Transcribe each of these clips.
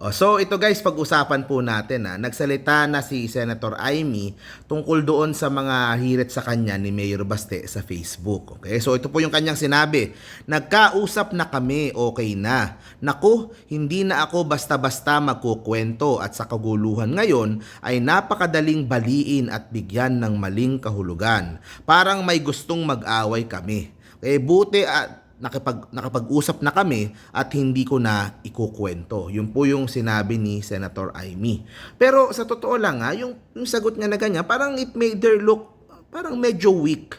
Oh, so ito guys, pag-usapan po natin ha. Nagsalita na si Senator Amy tungkol doon sa mga hirit sa kanya ni Mayor Baste sa Facebook. Okay? So ito po yung kanyang sinabi. Nagkausap na kami, okay na. Naku, hindi na ako basta-basta magkukwento at sa kaguluhan ngayon ay napakadaling baliin at bigyan ng maling kahulugan. Parang may gustong mag-away kami. Eh buti at nakipag, nakapag-usap na kami at hindi ko na ikukwento. Yun po yung sinabi ni Senator Amy. Pero sa totoo lang ha, yung, yung sagot niya na ganyan, parang it made her look parang medyo weak.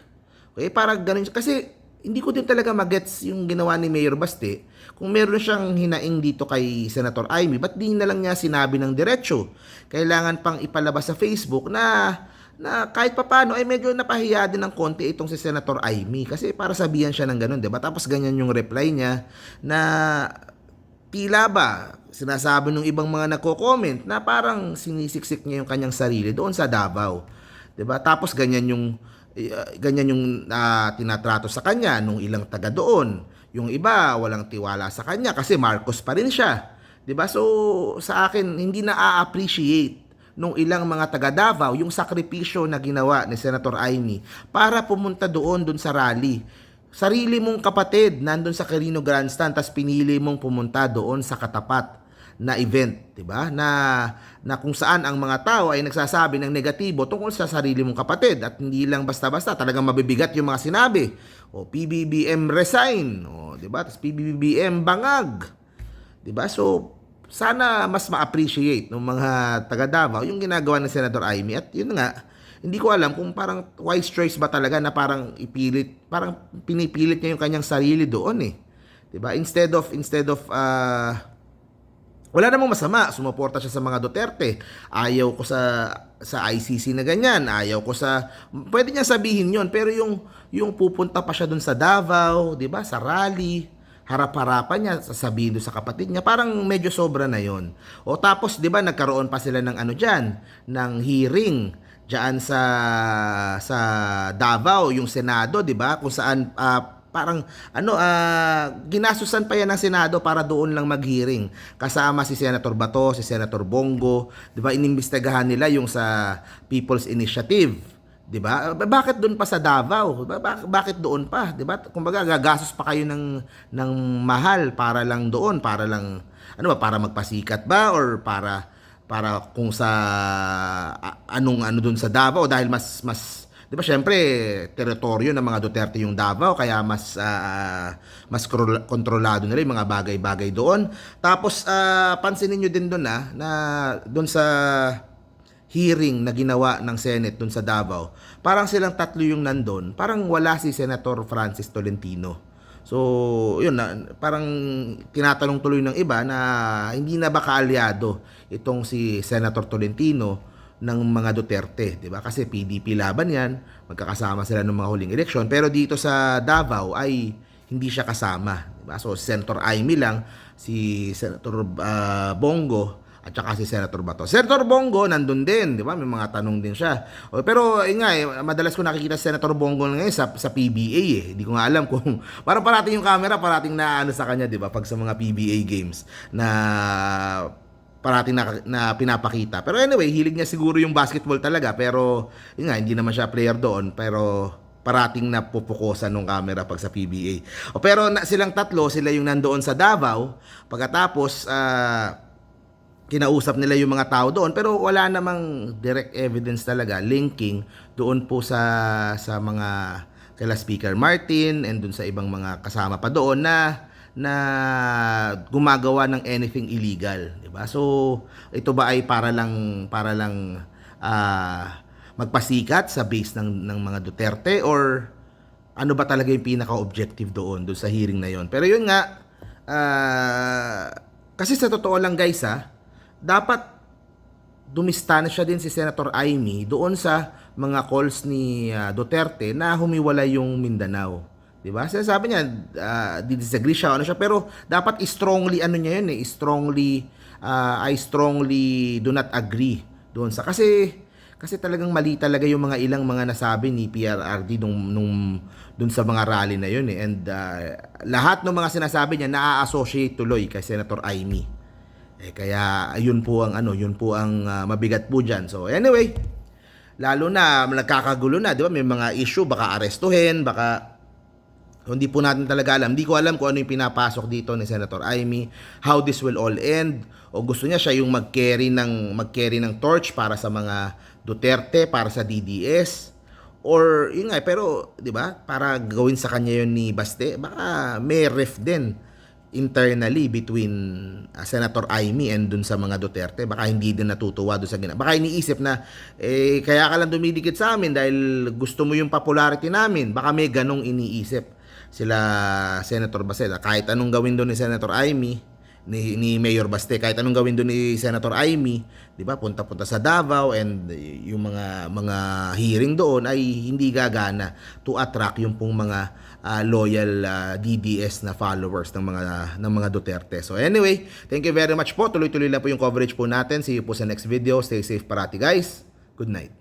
Okay, parang ganun. Kasi hindi ko din talaga magets yung ginawa ni Mayor Baste. Kung meron siyang hinaing dito kay Senator Amy, ba't di na lang niya sinabi ng diretsyo? Kailangan pang ipalabas sa Facebook na na kahit papano ay medyo napahiya din ng konti itong si Senator Amy kasi para sabihan siya ng ganun, 'di ba? Tapos ganyan yung reply niya na tila ba sinasabi ng ibang mga nagko-comment na parang sinisiksik niya yung kanyang sarili doon sa Davao. 'Di ba? Tapos ganyan yung uh, ganyan yung uh, tinatrato sa kanya nung ilang taga doon. Yung iba walang tiwala sa kanya kasi Marcos pa rin siya. 'Di ba? So sa akin hindi na a-appreciate nung ilang mga taga Davao yung sakripisyo na ginawa ni Senator Amy para pumunta doon doon sa rally. Sarili mong kapatid nandun sa Carino Grandstand tas pinili mong pumunta doon sa katapat na event, 'di ba? Na na kung saan ang mga tao ay nagsasabi ng negatibo tungkol sa sarili mong kapatid at hindi lang basta-basta, talagang mabibigat yung mga sinabi. O PBBM resign, o 'di ba? Tas PBBM bangag. 'Di ba? So sana mas ma-appreciate ng mga taga Davao yung ginagawa ng Senator Amy at yun nga hindi ko alam kung parang wise choice ba talaga na parang ipilit parang pinipilit niya yung kanyang sarili doon eh. 'di ba instead of instead of uh, wala namang masama. Sumuporta siya sa mga Duterte. Ayaw ko sa sa ICC na ganyan. Ayaw ko sa pwede niya sabihin yon pero yung yung pupunta pa siya doon sa Davao 'di ba sa rally harap-harapan niya, sasabihin doon sa kapatid niya, parang medyo sobra na yon. O tapos, di ba, nagkaroon pa sila ng ano dyan, ng hearing dyan sa, sa Davao, yung Senado, di ba, kung saan uh, parang ano uh, ginasusan pa yan ng Senado para doon lang mag-hearing kasama si Senator Bato, si Senator Bongo, 'di ba? Inimbestigahan nila yung sa People's Initiative 'di ba? Bakit doon pa sa Davao? Bakit doon pa, 'di ba? Kumbaga gagastos pa kayo ng ng mahal para lang doon, para lang ano ba, para magpasikat ba or para para kung sa anong ano doon sa Davao dahil mas mas 'di ba syempre teritoryo ng mga Duterte yung Davao kaya mas uh, mas kontrolado nila yung mga bagay-bagay doon. Tapos uh, pansinin niyo din doon ah, na doon sa hearing na ginawa ng Senate dun sa Davao, parang silang tatlo yung nandun, parang wala si Senator Francis Tolentino. So, yun parang tinatanong tuloy ng iba na hindi na ba kaalyado itong si Senator Tolentino ng mga Duterte, 'di ba? Kasi PDP laban 'yan, magkakasama sila ng mga huling eleksyon, pero dito sa Davao ay hindi siya kasama, 'di ba? So, Senator Aimee lang, si Senator uh, Bongo at saka si Senator Bato. Senator Bongo nandun din, di ba? May mga tanong din siya. Pero eh, nga, eh, madalas ko nakikita si Senator Bongo ngayon sa, sa PBA eh. Hindi ko nga alam kung parang parating yung camera, parating na ano sa kanya, di ba? Pag sa mga PBA games na parating na, na pinapakita. Pero anyway, hilig niya siguro yung basketball talaga. Pero, yun nga, hindi naman siya player doon. Pero, parating na pupukusan ng camera pag sa PBA. O, pero na, silang tatlo, sila yung nandoon sa Davao. Pagkatapos, ah, uh, kinausap nila yung mga tao doon pero wala namang direct evidence talaga linking doon po sa sa mga kala Speaker Martin and doon sa ibang mga kasama pa doon na na gumagawa ng anything illegal, 'di ba? So, ito ba ay para lang para lang uh, magpasikat sa base ng ng mga Duterte or ano ba talaga yung pinaka-objective doon doon sa hearing na yon? Pero yun nga uh, kasi sa totoo lang guys ha, dapat dumista na siya din si Senator Amy doon sa mga calls ni uh, Duterte na humiwalay yung Mindanao. 'Di ba? Sabi niya, uh, disagree siya ano siya pero dapat strongly ano niya yun eh, strongly uh, I strongly do not agree doon sa kasi kasi talagang mali talaga yung mga ilang mga nasabi ni PRRD nung nung doon sa mga rally na yun eh. And uh, lahat ng mga sinasabi niya naa-associate tuloy kay Senator Amy. Eh kaya yun po ang ano, yun po ang ah, mabigat po diyan. So anyway, lalo na nagkakagulo na, 'di ba? May mga issue baka arestuhin, baka hindi po natin talaga alam. Hindi ko alam kung ano yung pinapasok dito ni Senator Amy, how this will all end. O gusto niya siya yung mag-carry ng mag-carry ng torch para sa mga Duterte, para sa DDS. Or yun nga, pero 'di ba? Para gawin sa kanya yun ni Baste, baka may rift din internally between uh, Senator Amy and dun sa mga Duterte. Baka hindi din natutuwa dun sa gina. Baka iniisip na, eh, kaya ka lang dumidikit sa amin dahil gusto mo yung popularity namin. Baka may ganong iniisip sila Senator Baste. Kahit anong gawin doon ni Senator Amy, ni, ni Mayor Baste, kahit anong gawin doon ni Senator Amy, 'di ba? Punta-punta sa Davao and eh, yung mga mga hearing doon ay hindi gagana to attract yung pong mga ah, loyal ah, DDS na followers ng mga ng mga Duterte. So anyway, thank you very much po. Tuloy-tuloy lang po yung coverage po natin. See you po sa next video. Stay safe parati guys. Good night.